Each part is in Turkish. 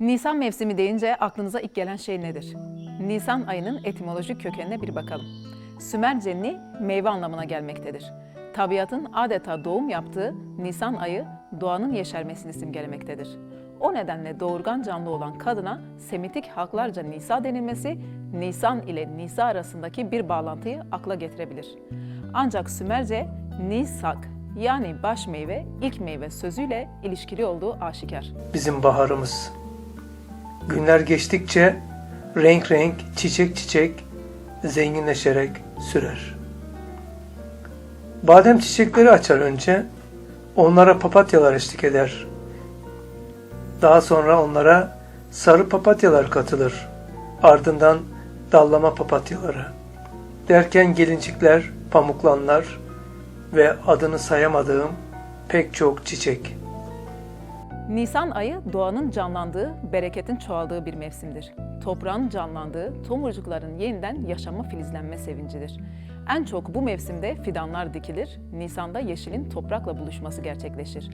Nisan mevsimi deyince aklınıza ilk gelen şey nedir? Nisan ayının etimolojik kökenine bir bakalım. Sümerce ni meyve anlamına gelmektedir. Tabiatın adeta doğum yaptığı Nisan ayı doğanın yeşermesini simgelemektedir. O nedenle doğurgan canlı olan kadına Semitik halklarca Nisa denilmesi, Nisan ile Nisa arasındaki bir bağlantıyı akla getirebilir. Ancak Sümerce Nisak yani baş meyve, ilk meyve sözüyle ilişkili olduğu aşikar. bizim baharımız. Günler geçtikçe renk renk, çiçek çiçek zenginleşerek sürer. Badem çiçekleri açar önce, onlara papatyalar eşlik eder. Daha sonra onlara sarı papatyalar katılır. Ardından dallama papatyaları. Derken gelincikler, pamuklanlar ve adını sayamadığım pek çok çiçek. Nisan ayı doğanın canlandığı, bereketin çoğaldığı bir mevsimdir. Toprağın canlandığı, tomurcukların yeniden yaşama filizlenme sevincidir. En çok bu mevsimde fidanlar dikilir, Nisan'da yeşilin toprakla buluşması gerçekleşir.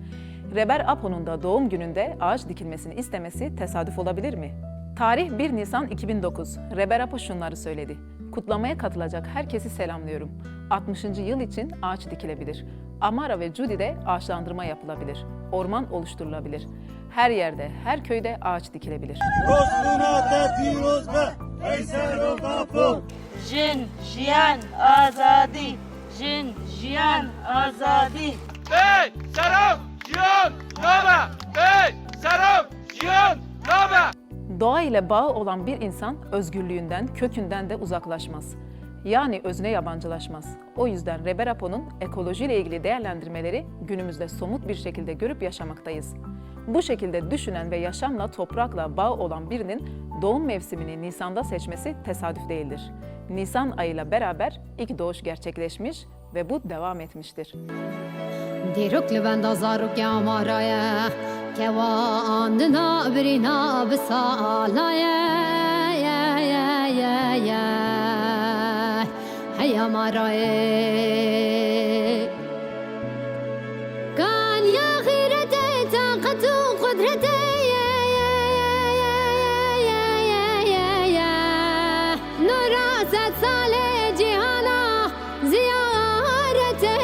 Reber Apo'nun da doğum gününde ağaç dikilmesini istemesi tesadüf olabilir mi? Tarih 1 Nisan 2009. Reber Apo şunları söyledi. Kutlamaya katılacak herkesi selamlıyorum. 60. yıl için ağaç dikilebilir. Amara ve Cudi'de ağaçlandırma yapılabilir. Orman oluşturulabilir. Her yerde, her köyde ağaç dikilebilir. Jin, jiyan, azadi. Jin, jiyan, azadi. Bey, saraf, jiyan, nama. Bey, saraf, jiyan, nama. Doğa ile bağı olan bir insan özgürlüğünden, kökünden de uzaklaşmaz Yani özüne yabancılaşmaz. O yüzden Reber Apo'nun ekolojiyle ilgili değerlendirmeleri günümüzde somut bir şekilde görüp yaşamaktayız. Bu şekilde düşünen ve yaşamla, toprakla bağ olan birinin doğum mevsimini Nisan'da seçmesi tesadüf değildir. Nisan ayıyla beraber ilk doğuş gerçekleşmiş ve bu devam etmiştir. دیروک لبند آزارو که آمارایه که واندنا برینا بسالایه هی آمارایه کان یا خیرته طاقت و قدرته یا یا یا یا یا یا یا نورا ست سال جهانا زیارته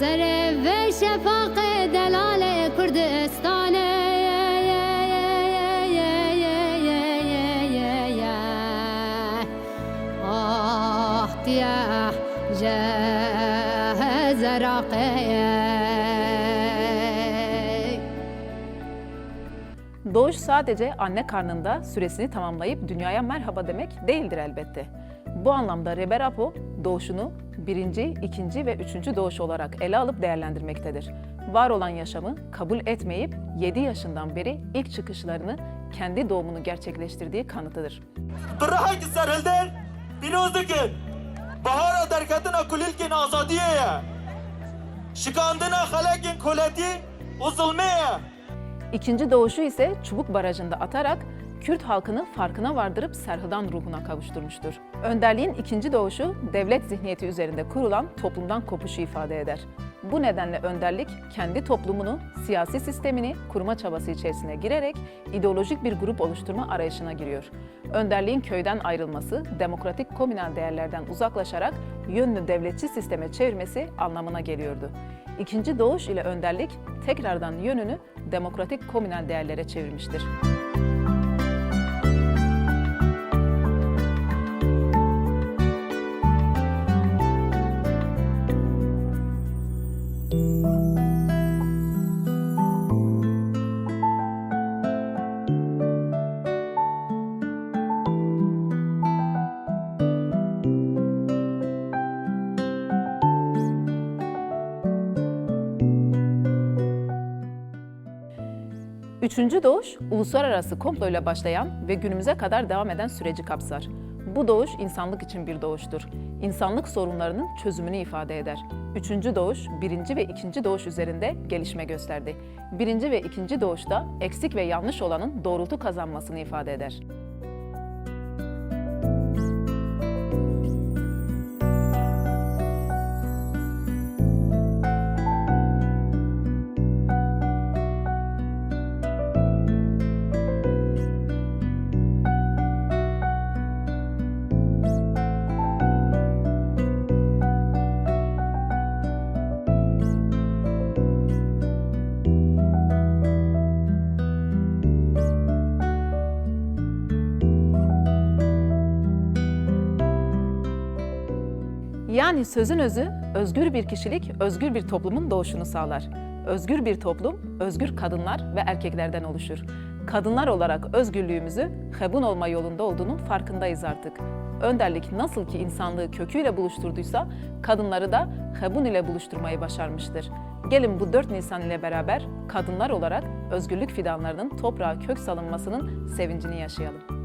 سر و شفاق دلال کردستان Doğuş sadece anne karnında süresini tamamlayıp dünyaya merhaba demek değildir elbette. Bu anlamda Reber Apo doğuşunu birinci, ikinci ve üçüncü doğuş olarak ele alıp değerlendirmektedir. Var olan yaşamı kabul etmeyip 7 yaşından beri ilk çıkışlarını kendi doğumunu gerçekleştirdiği kanıtıdır. Bırak sarıldır, biliyorsun ki bahar eder kadına kulilkin azadiye ya şikandına halekin kuleti uzulmeye. İkinci doğuşu ise Çubuk Barajı'nda atarak Kürt halkını farkına vardırıp Serhıdan ruhuna kavuşturmuştur. Önderliğin ikinci doğuşu devlet zihniyeti üzerinde kurulan toplumdan kopuşu ifade eder. Bu nedenle önderlik kendi toplumunu, siyasi sistemini kurma çabası içerisine girerek ideolojik bir grup oluşturma arayışına giriyor. Önderliğin köyden ayrılması, demokratik komünel değerlerden uzaklaşarak yönünü devletçi sisteme çevirmesi anlamına geliyordu. İkinci doğuş ile önderlik tekrardan yönünü demokratik komünel değerlere çevirmiştir. Üçüncü doğuş, uluslararası komployla başlayan ve günümüze kadar devam eden süreci kapsar. Bu doğuş insanlık için bir doğuştur. İnsanlık sorunlarının çözümünü ifade eder. Üçüncü doğuş, birinci ve ikinci doğuş üzerinde gelişme gösterdi. Birinci ve ikinci doğuşta eksik ve yanlış olanın doğrultu kazanmasını ifade eder. Yani sözün özü, özgür bir kişilik, özgür bir toplumun doğuşunu sağlar. Özgür bir toplum, özgür kadınlar ve erkeklerden oluşur. Kadınlar olarak özgürlüğümüzü hebun olma yolunda olduğunun farkındayız artık. Önderlik nasıl ki insanlığı köküyle buluşturduysa, kadınları da hebun ile buluşturmayı başarmıştır. Gelin bu 4 Nisan ile beraber kadınlar olarak özgürlük fidanlarının toprağa kök salınmasının sevincini yaşayalım.